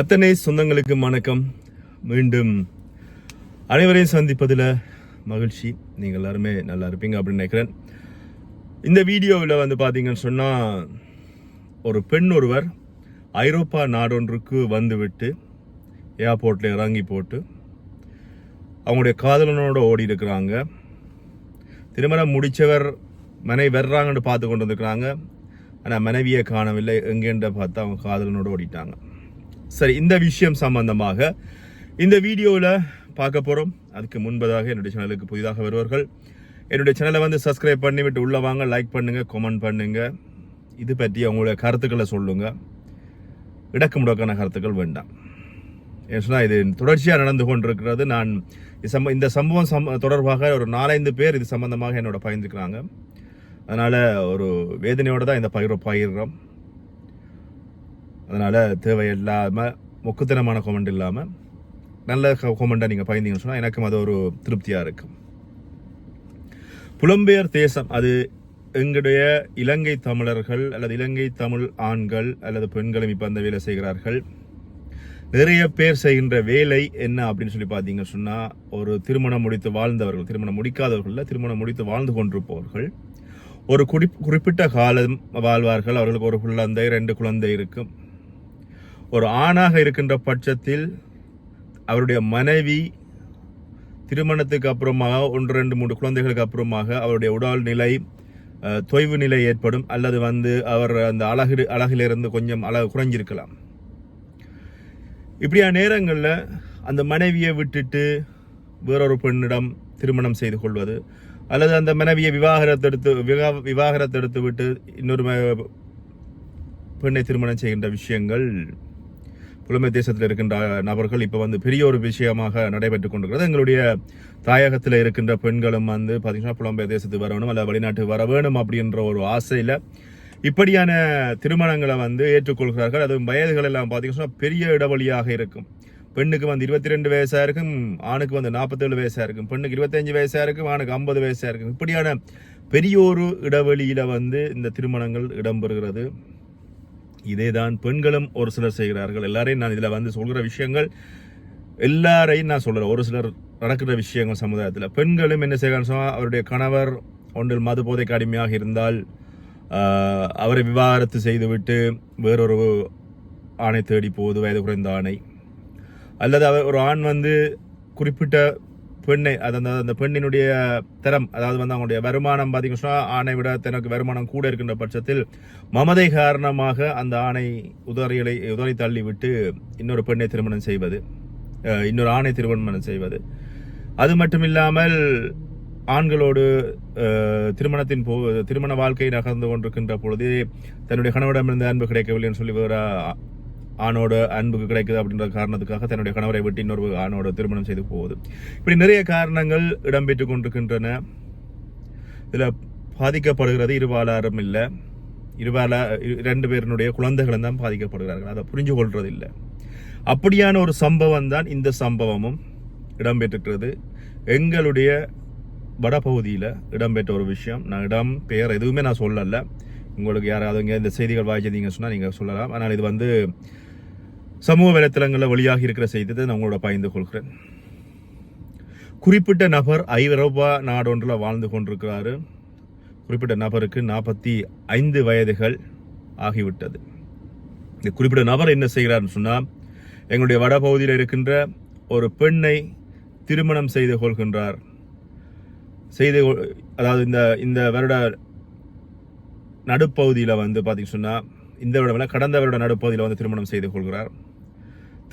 அத்தனை சொந்தங்களுக்கு வணக்கம். மீண்டும் அனைவரையும் சந்திப்பதில் மகிழ்ச்சி. நீங்கள் எல்லாருமே நல்லா இருப்பீங்க அப்படின்னு நினைக்கிறேன். இந்த வீடியோவில் வந்து பார்த்தீங்கன்னு சொன்னால் ஒரு பெண் ஒருவர் ஐரோப்பா நாடொன்றுக்கு வந்துவிட்டு ஏர்போர்ட்டில் இறங்கி போட்டு அவங்களுடைய காதலனோட ஓடி இருக்கிறாங்க. திருமணம் முடித்தவர் மனைவி வர்றாங்கன்னு பார்த்து கொண்டு வந்துருக்குறாங்க. ஆனால் மனைவியை காணவில்லை. எங்கேன்ற பார்த்து அவங்க காதலனோட ஓடிட்டாங்க. சரி இந்த விஷயம் சம்பந்தமாக இந்த வீடியோவில் பார்க்க போகிறோம் அதுக்கு முன்பதாக என்னுடைய சேனலுக்கு புதிதாக வருவார்கள் என்னுடைய சேனலை வந்து சப்ஸ்கிரைப் பண்ணி விட்டு வாங்க லைக் பண்ணுங்கள் கமெண்ட் பண்ணுங்கள் இது பற்றி அவங்களுடைய கருத்துக்களை சொல்லுங்கள் இடக்கு முடக்கான கருத்துக்கள் வேண்டாம். ஏன்னு சொன்னால் இது தொடர்ச்சியாக நடந்து கொண்டிருக்கிறது. நான் சம்ப இந்த சம்பவம் சம் தொடர்பாக ஒரு நாலஞ்சு பேர் இது சம்பந்தமாக என்னோட பகிர்ந்துக்கிறாங்க. அதனால் ஒரு வேதனையோடு தான் இந்த பயிர் பயிர்றோம் அதனால் தேவையில்லாமல் மொக்குத்தனமான கொமெண்ட் இல்லாமல் நல்ல கொமெண்ட்டாக நீங்கள் பயந்தீங்கன்னு சொன்னால் எனக்கும் அது ஒரு திருப்தியாக இருக்கும். புலம்பெயர் தேசம் அது எங்களுடைய இலங்கை தமிழர்கள் அல்லது இலங்கை தமிழ் ஆண்கள் அல்லது பெண்களும் இப்போ அந்த வேலை செய்கிறார்கள். நிறைய பேர் செய்கின்ற வேலை என்ன அப்படின்னு சொல்லி பார்த்தீங்க சொன்னால் ஒரு திருமணம் முடித்து வாழ்ந்தவர்கள் திருமணம் முடிக்காதவர்களில் திருமணம் முடித்து வாழ்ந்து கொண்டிருப்பவர்கள். ஒரு குறி குறிப்பிட்ட காலம் வாழ்வார்கள் அவர்களுக்கு ஒரு குழந்தை ரெண்டு குழந்தை இருக்கும். ஒரு ஆணாக இருக்கின்ற பட்சத்தில் அவருடைய மனைவி திருமணத்துக்கு அப்புறமாக ஒன்று ரெண்டு மூன்று குழந்தைகளுக்கு அப்புறமாக அவருடைய உடல் நிலை தொய்வு நிலை ஏற்படும் அல்லது வந்து அவர் அந்த அழகு அழகிலிருந்து கொஞ்சம் அழகு குறைஞ்சிருக்கலாம். இப்படியா நேரங்களில் அந்த மனைவியை விட்டுட்டு வேறொரு பெண்ணிடம் திருமணம் செய்து கொள்வது அல்லது அந்த மனைவியை விவாகரத்தெடுத்து விவா விவாகரத்தெடுத்து விட்டு இன்னொரு பெண்ணை திருமணம் செய்கின்ற விஷயங்கள் புலமை தேசத்தில் இருக்கின்ற நபர்கள் இப்போ வந்து பெரிய ஒரு விஷயமாக நடைபெற்றுக் கொண்டிருக்கிறது. எங்களுடைய தாயகத்தில் இருக்கின்ற பெண்களும் வந்து பார்த்தீங்கன்னா புலம்பெயர் தேசத்துக்கு வர வேணும் அல்ல வெளிநாட்டுக்கு வர வேணும் அப்படின்ற ஒரு ஆசையில் இப்படியான திருமணங்களை வந்து ஏற்றுக்கொள்கிறார்கள். அதுவும் வயதுகள் எல்லாம் பார்த்தீங்கன்னா பெரிய இடைவெளியாக இருக்கும். பெண்ணுக்கு வந்து இருபத்தி ரெண்டு வயசாக இருக்கும் ஆணுக்கு வந்து நாற்பத்தேழு வயசாக இருக்கும். பெண்ணுக்கு இருபத்தஞ்சு வயசாக இருக்கும் ஆணுக்கு ஐம்பது வயசாக இருக்கும். இப்படியான பெரிய ஒரு இடைவெளியில் வந்து இந்த திருமணங்கள் இடம்பெறுகிறது. இதேதான் பெண்களும் ஒரு சிலர் செய்கிறார்கள். எல்லாரையும் நான் இதில் வந்து சொல்கிற விஷயங்கள் எல்லாரையும் நான் சொல்கிறேன் ஒரு சிலர் நடக்கிற விஷயங்கள் சமுதாயத்தில். பெண்களும் என்ன செய்கிறான்னு சொன்னால் அவருடைய கணவர் ஒன்றில் மது போதைக்கு அடிமையாக இருந்தால் அவரை விவாகரத்து செய்துவிட்டு வேறொரு ஆணை தேடி போகுது வயது குறைந்த ஆணை. அல்லது அவர் ஒரு ஆண் வந்து குறிப்பிட்ட பெண்ணை அது அந்த அந்த பெண்ணினுடைய திறம் அதாவது வந்து அவங்களுடைய வருமானம் பார்த்தீங்கன்னா ஆணை விட தனக்கு வருமானம் கூட இருக்கின்ற பட்சத்தில் மமதை காரணமாக அந்த ஆணை உதறிகளை உதறி தள்ளிவிட்டு இன்னொரு பெண்ணை திருமணம் செய்வது இன்னொரு ஆணை திருமணம் செய்வது. அது மட்டும் இல்லாமல் ஆண்களோடு திருமணத்தின் போ திருமண வாழ்க்கை நகர்ந்து கொண்டிருக்கின்ற பொழுது தன்னுடைய கணவரிடமிருந்து அன்பு கிடைக்கவில்லைன்னு சொல்லி ஆணோட அன்புக்கு கிடைக்குது அப்படின்ற காரணத்துக்காக தன்னுடைய கணவரை விட்டு இன்னொரு ஆணோட திருமணம் செய்து போகுது. இப்படி நிறைய காரணங்கள் இடம்பெற்று கொண்டிருக்கின்றன. இதில் பாதிக்கப்படுகிறது இருபாலாரும் இல்லை. இருபால ரெண்டு பேரினுடைய குழந்தைகளும் தான் பாதிக்கப்படுகிறார்கள். அதை புரிஞ்சு கொள்றது இல்லை அப்படியான ஒரு சம்பவம் தான் இந்த சம்பவமும் இடம்பெற்றிருக்கிறது. எங்களுடைய வடபகுதியில் இடம்பெற்ற ஒரு விஷயம். நான் இடம் பெயர் எதுவுமே நான் சொல்லலை. உங்களுக்கு யாராவது இங்கே இந்த செய்திகள் வாய்ச்சிருந்தீங்கன்னு சொன்னால் நீங்கள் சொல்லலாம். ஆனால் இது வந்து சமூக வலைத்தளங்களில் வழியாக இருக்கிற செய்தியை நான் உங்களோட பகிர்ந்து கொள்கிறேன். குறிப்பிட்ட நபர் ஐரோப்பா நாடொன்றில் வாழ்ந்து கொண்டிருக்கிறாரு. குறிப்பிட்ட நபருக்கு நாற்பத்தி ஐந்து வயதுகள் ஆகிவிட்டது. இந்த குறிப்பிட்ட நபர் என்ன செய்கிறார்னு சொன்னால் எங்களுடைய வடபகுதியில் இருக்கின்ற ஒரு பெண்ணை திருமணம் செய்து கொள்கின்றார். செய்து அதாவது இந்த இந்த வருட நடுப்பகுதியில் வந்து பார்த்திங்க சொன்னால் இந்த வருடம் கடந்த வருட நடுப்பகுதியில் வந்து திருமணம் செய்து கொள்கிறார்.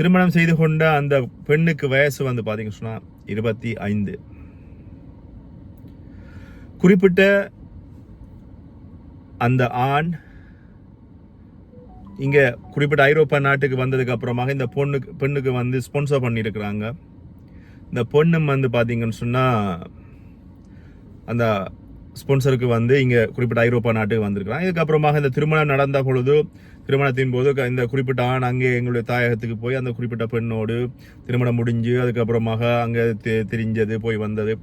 திருமணம் செய்து கொண்ட அந்த பெண்ணுக்கு வயசு வந்து பார்த்தீங்கன்னு சொன்னால் இருபத்தி ஐந்து. குறிப்பிட்ட அந்த ஆண் இங்க குறிப்பிட்ட ஐரோப்பா நாட்டுக்கு வந்ததுக்கு அப்புறமாக இந்த பொண்ணுக்கு பெண்ணுக்கு வந்து ஸ்பான்சர் பண்ணியிருக்கிறாங்க. இந்த பொண்ணும் வந்து பார்த்தீங்கன்னு சொன்னா அந்த ஸ்பான்சருக்கு வந்து இங்க குறிப்பிட்ட ஐரோப்பா நாட்டுக்கு வந்திருக்கிறாங்க. இதுக்கப்புறமாக இந்த திருமணம் நடந்த பொழுது திருமணத்தின் போது இந்த குறிப்பிட்ட ஆண் அங்கே எங்களுடைய தாயகத்துக்கு போய் அந்த குறிப்பிட்ட பெண்ணோடு திருமணம் முடிஞ்சு அதுக்கப்புறமாக அங்கே தெ- தெரிஞ்சது போய் வந்தது.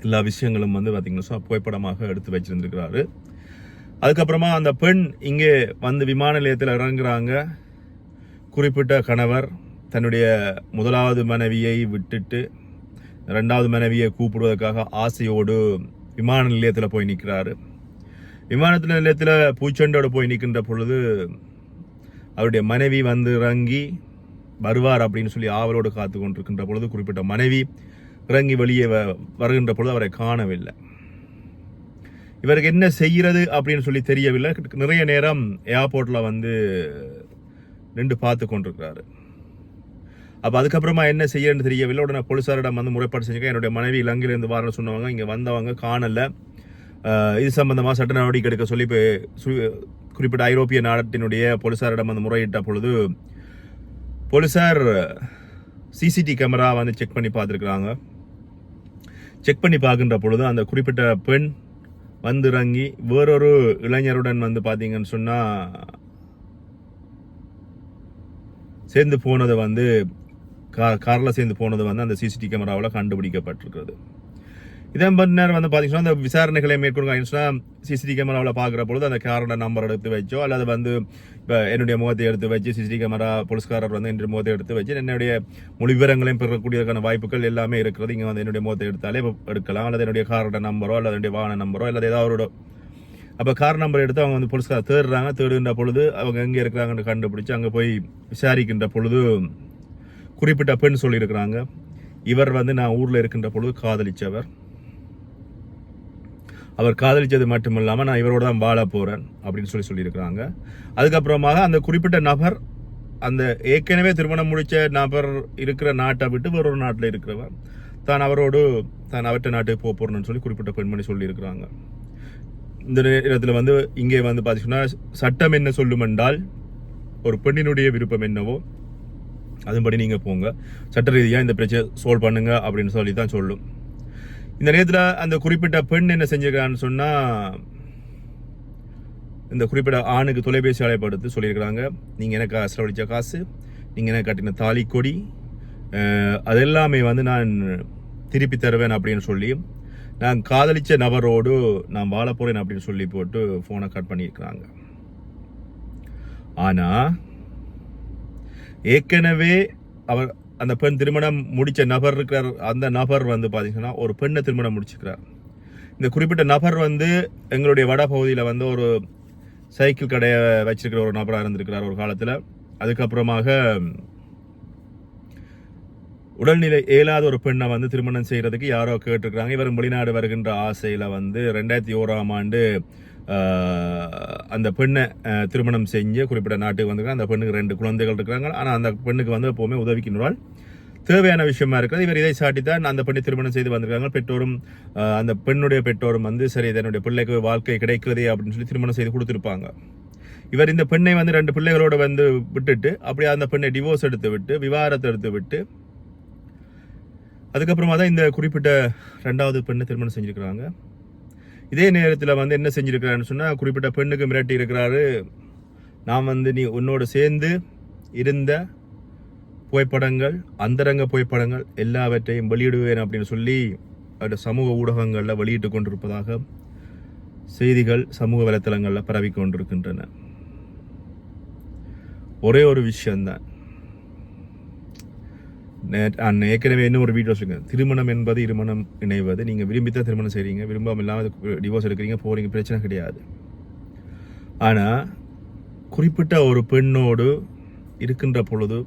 எல்லா விஷயங்களும் வந்து பார்த்தீங்கன்னா புகைப்படமாக எடுத்து வச்சிருந்திருக்கிறாரு. அதுக்கப்புறமா அந்த பெண் இங்கே வந்து விமான நிலையத்தில் இறங்குறாங்க. குறிப்பிட்ட கணவர் தன்னுடைய முதலாவது மனைவியை விட்டுட்டு ரெண்டாவது மனைவியை கூப்பிடுவதற்காக ஆசையோடு விமான நிலையத்தில் போய் நிற்கிறாரு. விமானத்தில் நிலையத்தில் பூச்செண்டோடு போய் நிற்கின்ற பொழுது அவருடைய மனைவி வந்து இறங்கி வருவார் அப்படின்னு சொல்லி ஆவலோடு காத்து கொண்டிருக்கின்ற பொழுது குறிப்பிட்ட மனைவி இறங்கி வெளியே வ- வருகின்ற பொழுது அவரை காணவில்லை. இவருக்கு என்ன செய்கிறது அப்படின்னு சொல்லி தெரியவில்லை. நிறைய நேரம் ஏர்போர்ட்டில் வந்து நின்று பார்த்து கொண்டிருக்கிறாரு. அப்போ அதுக்கப்புறமா என்ன செய்யணும்னு தெரியவில்லை. உடனே போலீஸாரிடம் வந்து முறைப்பாடு செஞ்சுக்க என்னுடைய மனைவி இலங்கையிலேருந்து வரணும்னு சொன்னவங்க இங்கே வந்தவங்க காணலை. இது சம்பந்தமாக சட்ட நடவடிக்கை எடுக்க சொல்லி சு- குறிப்பிட்ட ஐரோப்பிய நாட்டினுடைய போலீசாரிடம் வந்து முறையிட்ட பொழுது போலீஸார் சிசிடி கேமரா வந்து செக் பண்ணி பார்த்துருக்குறாங்க. செக் பண்ணி பார்க்கின்ற பொழுது அந்த குறிப்பிட்ட பெண் வந்து இறங்கி வேறொரு இளைஞருடன் வந்து பார்த்தீங்கன்னு சொன்னால் சேர்ந்து போனதை வந்து கா காரில் சேர்ந்து போனது வந்து அந்த சிசிடி கேமராவில் கண்டுபிடிக்கப்பட்டிருக்கிறது. இதன் நேரம் வந்து பார்த்தீங்கன்னா அந்த விசாரணைகளை மேற்கொள்ளுங்க சிசிடி கேமராவில் பார்க்குற பொழுது அந்த காரோட நம்பர் எடுத்து வச்சோ அல்லது வந்து இப்போ என்னுடைய முகத்தை எடுத்து வச்சு சிசிடி கேமரா போலீஸ்காரர் வந்து என்னுடைய முகத்தை எடுத்து வச்சு என்னுடைய மொழி விவரங்களையும் பெறக்கூடியதற்கான வாய்ப்புகள் எல்லாமே இருக்கிறது. இங்கே வந்து என்னுடைய முகத்தை எடுத்தாலே எடுக்கலாம். அல்லது என்னுடைய காரோட நம்பரோ அல்லது என்னுடைய வாகன நம்பரோ அல்லது ஏதாவது ஒரு அப்போ கார் நம்பர் எடுத்து அவங்க வந்து போலீஸ்கார் தேடுறாங்க. தேடுகின்ற பொழுது அவங்க எங்கே இருக்கிறாங்கன்னு கண்டுபிடிச்சு அங்கே போய் விசாரிக்கின்ற பொழுது குறிப்பிட்ட பெண் சொல்லியிருக்கிறாங்க. இவர் வந்து நான் ஊரில் இருக்கின்ற பொழுது காதலிச்சவர். அவர் காதலிச்சது மட்டும் இல்லாமல் நான் இவரோட தான் வாழ போகிறேன் அப்படின்னு சொல்லி சொல்லியிருக்கிறாங்க. அதுக்கப்புறமாக அந்த குறிப்பிட்ட நபர் அந்த ஏற்கனவே திருமணம் முடித்த நபர் இருக்கிற நாட்டை விட்டு வேறொரு நாட்டில் இருக்கிறவர் தான் அவரோடு தான் அவற்ற நாட்டுக்கு போக போகிறேன்னு சொல்லி குறிப்பிட்ட பெண்மணி சொல்லியிருக்கிறாங்க. இந்த நேரத்தில் வந்து இங்கே வந்து பார்த்தீங்கன்னா சட்டம் என்ன சொல்லும் என்றால் ஒரு பெண்ணினுடைய விருப்பம் என்னவோ அதன்படி நீங்கள் போங்க. சட்ட ரீதியாக இந்த பிரச்சனை சோல்வ் பண்ணுங்க அப்படின்னு சொல்லி தான் சொல்லும். இந்த நேரத்தில் அந்த குறிப்பிட்ட பெண் என்ன செஞ்சிருக்கிறான்னு சொன்னால் இந்த குறிப்பிட்ட ஆணுக்கு தொலைபேசி அழைப்படுத்து சொல்லியிருக்கிறாங்க. நீங்கள் எனக்கு செலவழித்த காசு நீங்கள் எனக்கு கட்டின தாலி கொடி அதெல்லாமே வந்து நான் திருப்பி தருவேன் அப்படின்னு சொல்லி நான் காதலித்த நபரோடு நான் வாழ போகிறேன் அப்படின்னு சொல்லி போட்டு ஃபோனை கட் பண்ணியிருக்கிறாங்க. ஆனால் ஏற்கனவே அவர் அந்த பெண் திருமணம் முடித்த நபர் இருக்கிறார். அந்த நபர் வந்து பார்த்தீங்கன்னா ஒரு பெண்ணை திருமணம் முடிச்சுக்கிறார் இந்த குறிப்பிட்ட நபர் வந்து எங்களுடைய வட பகுதியில் வந்து ஒரு சைக்கிள் கடையை வச்சிருக்கிற ஒரு நபராக இருந்திருக்கிறார் ஒரு காலத்தில். அதுக்கப்புறமாக உடல்நிலை இயலாத ஒரு பெண்ணை வந்து திருமணம் செய்கிறதுக்கு யாரோ கேட்டிருக்கிறாங்க. இவர் வெளிநாடு வருகின்ற ஆசையில் வந்து ரெண்டாயிரத்தி ஓராம் ஆண்டு அந்த பெண்ணை திருமணம் செஞ்சு குறிப்பிட்ட நாட்டுக்கு வந்திருக்காங்க அந்த பெண்ணுக்கு ரெண்டு குழந்தைகள் இருக்கிறாங்க. ஆனால் அந்த பெண்ணுக்கு வந்து எப்போவுமே உதவிக்கின்றால் தேவையான விஷயமா இருக்கிறது. இவர் இதை சாட்டித்தான் அந்த பெண்ணை திருமணம் செய்து வந்திருக்காங்க. பெற்றோரும் அந்த பெண்ணுடைய பெற்றோரும் வந்து சரி தன்னுடைய பிள்ளைக்கு வாழ்க்கை கிடைக்கிறதே அப்படின்னு சொல்லி திருமணம் செய்து கொடுத்துருப்பாங்க. இவர் இந்த பெண்ணை வந்து ரெண்டு பிள்ளைகளோட வந்து விட்டுட்டு அப்படியே அந்த பெண்ணை டிவோர்ஸ் எடுத்து விட்டு விவாகரத்தை எடுத்து விட்டு அதுக்கப்புறமா தான் இந்த குறிப்பிட்ட ரெண்டாவது பெண்ணை திருமணம் செஞ்சுருக்கிறாங்க. இதே நேரத்தில் வந்து என்ன செஞ்சுருக்கிறான்னு சொன்னால் குறிப்பிட்ட பெண்ணுக்கு மிரட்டி இருக்கிறாரு. நான் வந்து நீ உன்னோடு சேர்ந்து இருந்த புகைப்படங்கள் அந்தரங்க புகைப்படங்கள் எல்லாவற்றையும் வெளியிடுவேன் அப்படின்னு சொல்லி அவருடைய சமூக ஊடகங்களில் வெளியிட்டு கொண்டிருப்பதாக செய்திகள் சமூக வலைத்தளங்களில் பரவி கொண்டிருக்கின்றன. ஒரே ஒரு விஷயந்தான் ஏற்கனவே இன்னும் ஒரு வீடியோ சொல்லுங்க திருமணம் என்பது இருமணம் இணைவது. நீங்கள் விரும்பி தான் திருமணம் செய்கிறீங்க விரும்பாம இல்லாமல் டிவோர்ஸ் எடுக்கிறீங்க போகிறீங்க பிரச்சனை கிடையாது. ஆனால் குறிப்பிட்ட ஒரு பெண்ணோடு இருக்கின்ற பொழுது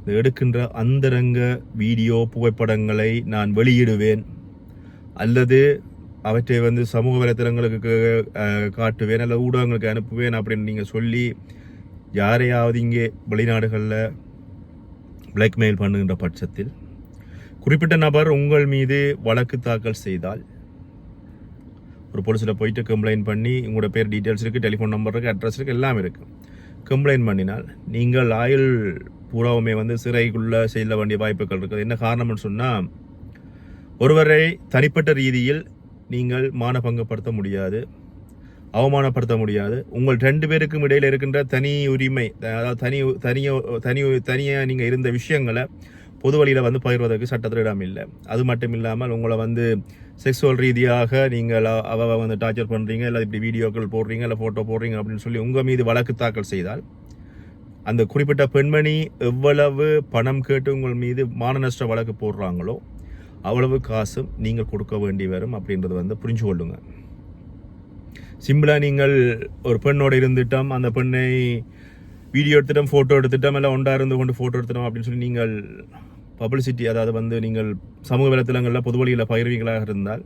இந்த எடுக்கின்ற அந்தரங்க வீடியோ புகைப்படங்களை நான் வெளியிடுவேன். அல்லது அவற்றை வந்து சமூக வலைத்தளங்களுக்கு காட்டுவேன். அல்லது ஊடகங்களுக்கு அனுப்புவேன் அப்படின்னு நீங்கள் சொல்லி யாரையாவது இங்கே வெளிநாடுகளில் பிளாக்மெயில் பண்ணுகின்ற பட்சத்தில் குறிப்பிட்ட நபர் உங்கள் மீது வழக்கு தாக்கல் செய்தால் ஒரு போலீஸில் போயிட்டு கம்ப்ளைண்ட் பண்ணி உங்களோட பேர் டீட்டெயில்ஸ் இருக்குது டெலிஃபோன் நம்பர் இருக்குது அட்ரஸ் இருக்குது எல்லாமே இருக்குது கம்ப்ளைண்ட் பண்ணினால் நீங்கள் ஆயுள் பூராவுமே வந்து சிறைக்குள்ளே செல்ல வேண்டிய வாய்ப்புகள் இருக்குது. என்ன காரணம்னு சொன்னால் ஒருவரை தனிப்பட்ட ரீதியில் நீங்கள் மானபங்கப்படுத்த முடியாது. அவமானப்படுத்த முடியாது. உங்கள் ரெண்டு பேருக்கும் இடையில் இருக்கின்ற தனி உரிமை அதாவது தனி தனிய தனி தனியாக நீங்கள் இருந்த விஷயங்களை பொது வழியில் வந்து பகிர்வதற்கு சட்டத்தில் இடம் இல்லை. அது மட்டும் இல்லாமல் உங்களை வந்து செக்ஸுவல் ரீதியாக நீங்கள் அவள் அவ வந்து டார்ச்சர் பண்ணுறீங்க இல்லை இப்படி வீடியோக்கள் போடுறீங்க இல்லை ஃபோட்டோ போடுறீங்க அப்படின்னு சொல்லி உங்கள் மீது வழக்கு தாக்கல் செய்தால் அந்த குறிப்பிட்ட பெண்மணி எவ்வளவு பணம் கேட்டு உங்கள் மீது மான நஷ்ட வழக்கு போடுறாங்களோ அவ்வளவு காசும் நீங்கள் கொடுக்க வேண்டி வரும் அப்படின்றத வந்து புரிஞ்சு கொள்ளுங்கள் சிம்பிளாக நீங்கள் ஒரு பெண்ணோட இருந்துட்டோம் அந்த பெண்ணை வீடியோ எடுத்துட்டோம் ஃபோட்டோ எடுத்துட்டோம் எல்லாம் ஒன்றா இருந்து கொண்டு ஃபோட்டோ எடுத்துட்டோம் அப்படின்னு சொல்லி நீங்கள் பப்ளிசிட்டி அதாவது வந்து நீங்கள் சமூக வலைத்தளங்களில் பொது வழியில் பகிர்வீங்களாக இருந்தால்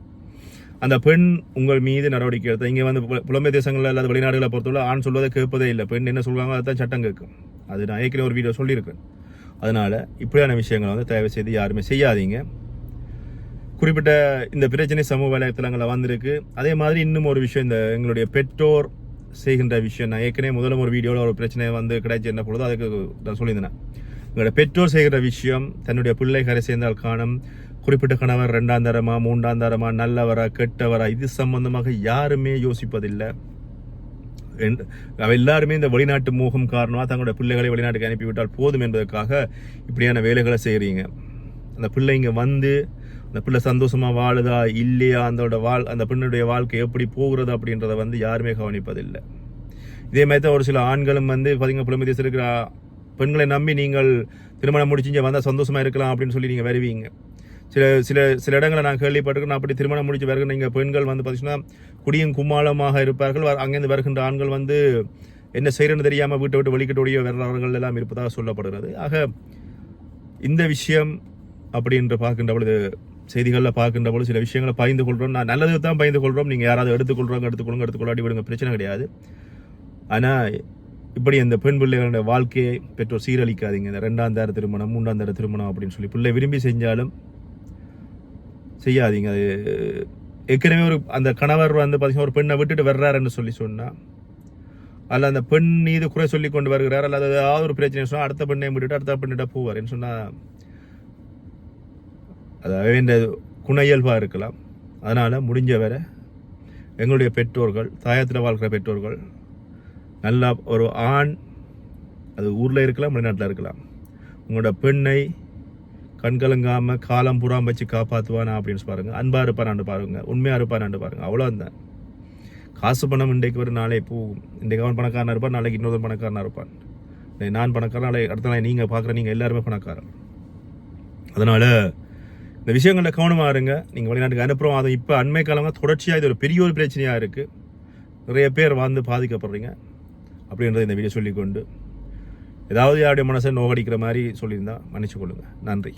அந்த பெண் உங்கள் மீது நடவடிக்கை எடுத்த இங்கே வந்து புல- புலம்பெயர் தேசங்களில் அல்லது வெளிநாடுகளை பொறுத்தவரை ஆண் சொல்வதை கேட்பதே இல்லை. பெண் என்ன சொல்லுவாங்க அதுதான் சட்டம் கேட்கும். அது நான் ஏற்கனவே ஒரு வீடியோ சொல்லியிருக்கேன். அதனால் இப்படியான விஷயங்களை வந்து தயவு செய்து யாருமே செய்யாதீங்க. குறிப்பிட்ட இந்த பிரச்சனை சமூக வலைத்தளங்களில் வந்திருக்கு. அதே மாதிரி இன்னும் ஒரு விஷயம் இந்த எங்களுடைய பெற்றோர் செய்கின்ற விஷயம். நான் ஏற்கனவே முதல்ல ஒரு வீடியோவில் ஒரு பிரச்சனை வந்து கிடைச்சி என்ன பொழுது அதுக்கு நான் சொல்லியிருந்தேன். எங்களோட பெற்றோர் செய்கிற விஷயம் தன்னுடைய பிள்ளை கரை சேர்ந்தால் காணும். குறிப்பிட்ட கணவர் ரெண்டாம் தரமா மூன்றாம் தரமா நல்லவரா கெட்டவரா இது சம்பந்தமாக யாருமே யோசிப்பதில்லை. எல்லாருமே இந்த வெளிநாட்டு மோகம் காரணமாக தங்களுடைய பிள்ளைகளை வெளிநாட்டுக்கு அனுப்பிவிட்டால் போதும் என்பதற்காக இப்படியான வேலைகளை செய்கிறீங்க அந்த பிள்ளைங்க வந்து அந்த பிள்ளை சந்தோஷமாக வாழுதா? இல்லையா? அதோட வாழ் அந்த பெண்ணுடைய வாழ்க்கை எப்படி போகிறது அப்படின்றத வந்து யாருமே கவனிப்பதில்லை. இதே மாதிரி தான் ஒரு சில ஆண்களும் வந்து பார்த்தீங்கன்னா புலம்பெயர் இருக்கிற பெண்களை நம்பி நீங்கள் திருமணம் முடிச்சு இங்கே வந்தால் சந்தோஷமாக இருக்கலாம் அப்படின்னு சொல்லி நீங்கள் வருவீங்க. சில சில சில இடங்களை நான் கேள்விப்பட்டிருக்கேன். அப்படி திருமணம் முடிச்சு வருகிற நீங்கள் பெண்கள் வந்து பார்த்தீங்கன்னா குடியும் கும்மாளமாக இருப்பார்கள். வ- அங்கேருந்து வருகின்ற ஆண்கள் வந்து என்ன செய்யறன்னு தெரியாமல் வீட்டை விட்டு வெளிக்கிட்டோடைய வர்றவர்கள் எல்லாம் இருப்பதாக சொல்லப்படுகிறது. ஆக இந்த விஷயம் அப்படின்ற பார்க்கின்ற பொழுது செய்திகளில் பார்க்கின்ற போது சில விஷயங்களை பகிர்ந்து கொள்கிறோம் நான் நல்லது தான் பகிர்ந்து கொள்கிறோம் நீங்கள் யாராவது எடுத்துக்கொள்கிறோங்க எடுத்துக்கொள்ளுங்க எடுத்துக்கொள்ளாட்டி விடுங்க பிரச்சனை கிடையாது. ஆனால் இப்படி அந்த பெண் பிள்ளைகளோட வாழ்க்கையை பெற்றோர் சீரழிக்காதீங்க. இந்த ரெண்டாம் தர திருமணம் மூன்றாம் தர திருமணம் அப்படின்னு சொல்லி பிள்ளை விரும்பி செஞ்சாலும் செய்யாதீங்க. அது ஏற்கனவே ஒரு அந்த கணவர் வந்து பார்த்தீங்கன்னா ஒரு பெண்ணை விட்டுட்டு வர்றாருன்னு சொல்லி சொன்னால் அல்ல அந்த பெண் மீது குறை சொல்லி கொண்டு வருகிறார் அல்லது ஏதாவது ஒரு பிரச்சனை சொன்னால் அடுத்த பெண்ணை விட்டுட்டு அடுத்த பெண்ணிட்ட போவார்னு சொன்னால் அதாவது இந்த குண இயல்பாக இருக்கலாம். அதனால் முடிஞ்ச வரை எங்களுடைய பெற்றோர்கள் தாயத்தில் வாழ்கிற பெற்றோர்கள் நல்லா ஒரு ஆண் அது ஊரில் இருக்கலாம் வெளிநாட்டில் இருக்கலாம். உங்களோட பெண்ணை கண்கலங்காமல் காலம் புறாம வச்சு காப்பாற்றுவானா அப்படின்னு பாருங்கள் அன்பாக இருப்பானான்னு பாருங்கள் உண்மையாக இருப்பானான்னு பாருங்கள் அவ்வளோதான் காசு பணம் இன்றைக்கு ஒரு நாளை போகும். இன்றைக்கு அவன் பணக்காரனாக இருப்பான் நாளைக்கு இன்னொரு பணக்காரனாக இருப்பான். நான் பணக்காரன் நாளை அடுத்த நாள் நீங்கள் பார்க்குற நீங்கள் எல்லாருமே பணக்காரன். அதனால் இந்த விஷயங்களில் கவனமாக இருங்க. நீங்கள் வெளிநாட்டுக்கு அனுப்புகிறோம் அது இப்போ அண்மை காலமாக தொடர்ச்சியாக இது ஒரு பெரிய ஒரு பிரச்சனையாக இருக்குது நிறைய பேர் வந்து பாதிக்கப்படுறீங்க. அப்படின்றத இந்த வீடியோ சொல்லிக்கொண்டு ஏதாவது யாருடைய மனசை நோகடிக்கிற மாதிரி சொல்லியிருந்தா மன்னிச்சு கொள்ளுங்கள் நன்றி.